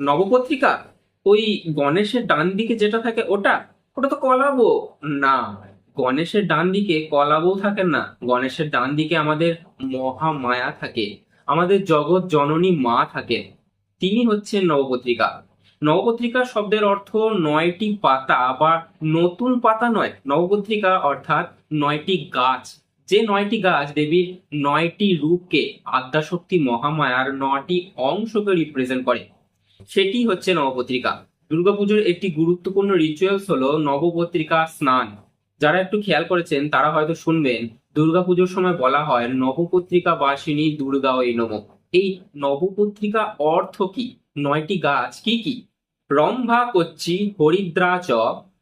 নবপত্রিকা? ওই গণেশের ডান দিকে যেটা থাকে ওটা? ওটা তো কলাবো। না, গণেশের ডান দিকে কলাবো থাকে না। গণেশের ডান দিকে আমাদের মহামায়া থাকে। আমাদের জগৎ জননী মা থাকে। তিনি হচ্ছেন নবপত্রিকা। নবপত্রিকা শব্দের অর্থ নয়টি পাতা বা নতুন পাতা নয়। নবপত্রিকা অর্থাৎ নয়টি গাছ। যে নয়টি গাছ, দেবীর নয়টি রূপকে আদ্যাশক্তি মহামায়ার নয়টি অংশকে রিপ্রেজেন্ট করে। সেটি হচ্ছে নবপত্রিকা। দুর্গাপুজোর একটি গুরুত্বপূর্ণ রিচুয়ালস হলো নবপত্রিকা স্নান। যারা একটু খেয়াল করেছেন, তারা হয়তো শুনবেন, দুর্গাপুজোর সময় বলা হয় নবপত্রিকা বাসিনী দুর্গা ওই নম। এই নবপত্রিকা অর্থ কি? নয়টি গাছ কি কি? রম্ভা কচ্ছি হরিদ্রা চ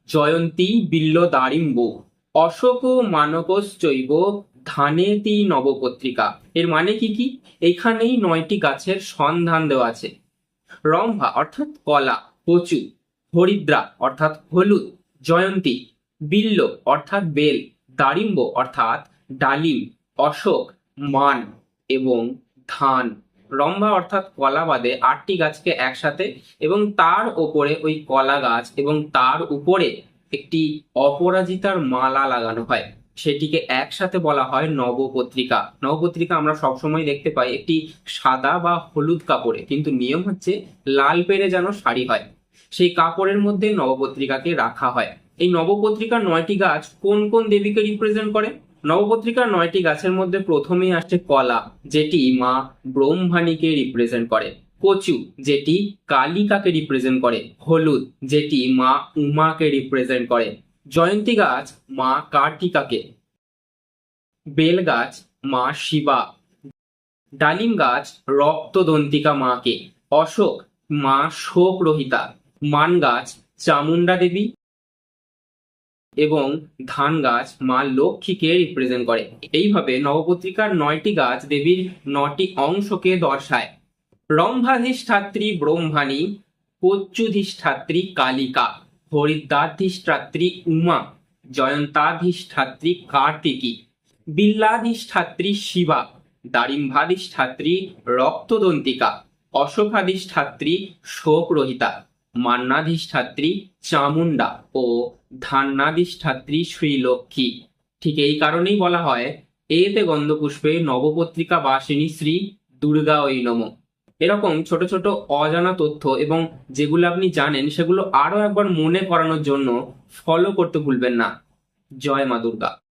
জয়ন্তী বিল্ল দারিম্ব। অশোক মানকশ্চৈব ধানেতি নবপত্রিকা। এর মানে কি কি? এখানেই নয়টি গাছের সন্ধান দেওয়া আছে। রম্ভা, অর্থাৎ কলা, কচু, হরিদ্রা, অর্থাৎ হলুদ, জয়ন্তী, বিল্ল, অর্থাৎ বেল, দারিম্ব, অর্থাৎ ডালিম, অশোক, মান এবং ধান। রম্ভা, অর্থাৎ কলা বাদে আটটি গাছকে একসাথে এবং তার ওপরে ওই কলা গাছ এবং তার উপরে একটি অপরাজিতার মালা লাগানো হয়। সেটিকে একসাথে বলা হয় নবপত্রিকা। নবপত্রিকা আমরা সবসময় দেখতে পাই একটি সাদা বা হলুদ কাপড়ে, কিন্তু নিয়ম হচ্ছে লাল পেরে যেন শাড়ি হয়। সেই কাপড়ের মধ্যে নবপত্রিকাকে রাখা হয়। এই নবপত্রিকার নয়টি গাছ কোন কোন দেবীকে রিপ্রেজেন্ট করে? নবপত্রিকার নয়টি গাছের মধ্যে প্রথমেই আসছে কলা, যেটি মা ব্রহ্মাণীকে রিপ্রেজেন্ট করে। কচু, যেটি কালিকাকে রিপ্রেজেন্ট করে। হলুদ, যেটি মা উমাকে রিপ্রেজেন্ট করে। জয়ন্তী গাছ মা কার্তিকাকে। বেল গাছ মা শিবা। ডালিম গাছ রক্তদন্তিকা মাকে। অশোক মা শোক রহিতা মান গাছ চামুন্ডা দেবী। এবং ধান গাছ মা লক্ষ্মীকে রিপ্রেজেন্ট করে। এইভাবে নবপত্রিকার নয়টি গাছ দেবীর নটি অংশকে দর্শায়। রম্ভাধিষ্ঠাত্রী, ব্রহ্মাণী কচ্যুধিষ্ঠাত্রী কালিকা। হরিদ্রাধিষ্ঠাত্রী উমা, জয়ন্তাধিষ্ঠাত্রী কার্তিকী, বিল্লাধিষ্ঠাত্রী শিবা, দারিম্ভাধিষ্ঠাত্রী রক্তদন্তিকা, অশোকাধিষ্ঠাত্রী শোকরহিতা, মান্নাধিষ্ঠাত্রী চামুন্ডা ও ধান্যাধিষ্ঠাত্রী শ্রীলক্ষ্মী। ঠিক এই কারণেই বলা হয়, এতে গন্ধপুষ্পে নবপত্রিকা বাসিনী শ্রী দুর্গা ওই নম। এরকম ছোট ছোট অজানা তথ্য এবং যেগুলো আপনি জানেন, সেগুলো আরও একবার মনে করানোর জন্য ফলো করতে ভুলবেন না। জয় মা দুর্গা।